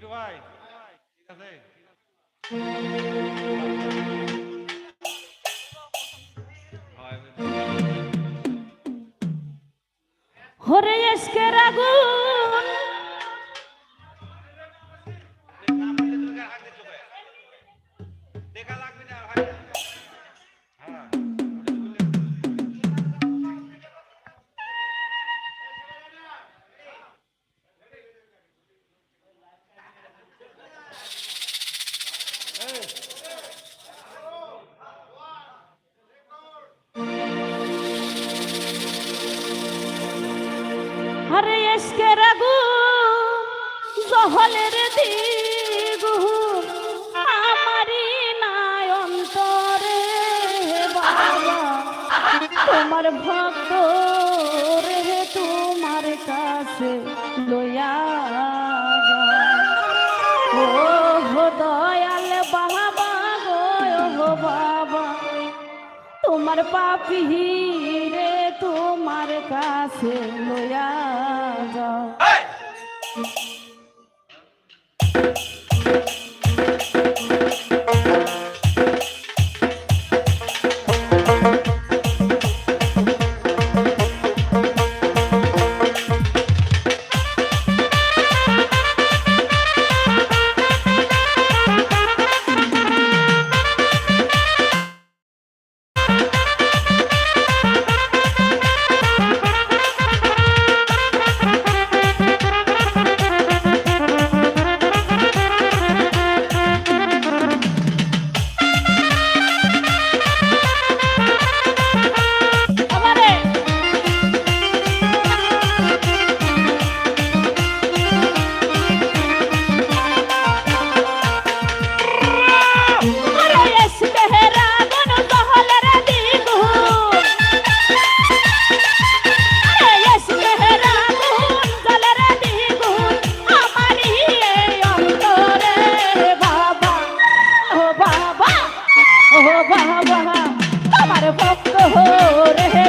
মিঠু ভাই ঠিক আছে হরে এসকে আগুন দেখা লাগবে হরে এসকের আগুন জহলের দ্বিগুণ আমারি নাই অন্তরে বাবা তোমার ভক্ত রে তোমার কাছে লয়া। ও দয়াল বাবা গো বাবা তোমার পাপি রে তোমার কাছে লয়া যাও। বাবা আমার ভক্ত হো রে।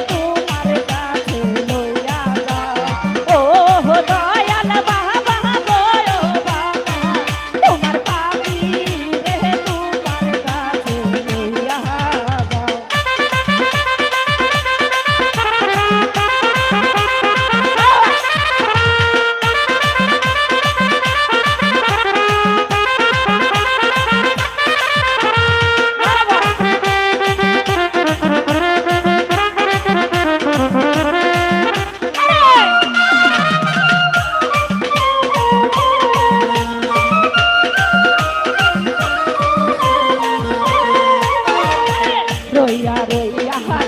我也